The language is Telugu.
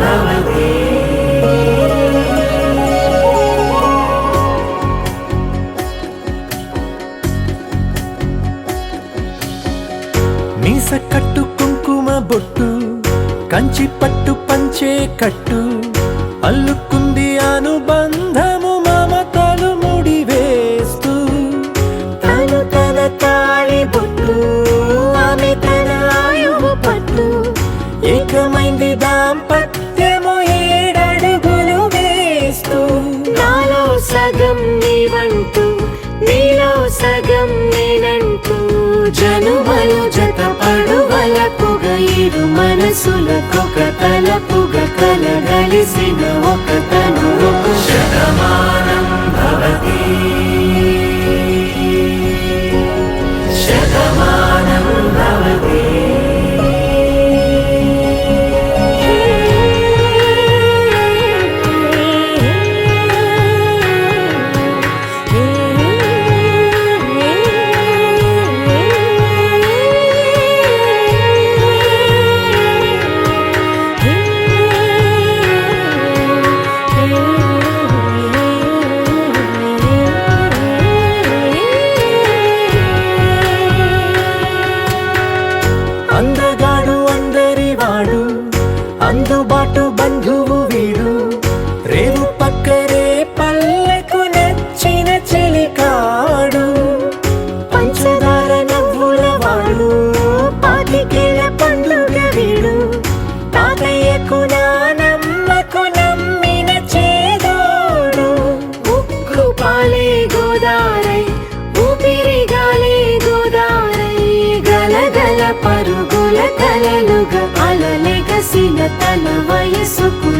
భవతి మీస కట్టు కుంకుమ బొట్టు కంచి పట్టు పంచే కట్టు అల్లుకుంది అనుబంధ ఏకమైంది దాంపత్యము ఏడడుగులు వేస్తూ. నాలో సగం నీవంటూ నీలో సగం నేనంటూ. జనుమలు జత పడువలపుగ ఇరు మనసులకొక తలపుగ కలగలిసిన ఒక పరుగుల కలలుగా అలలెగసిన తన వయసుకు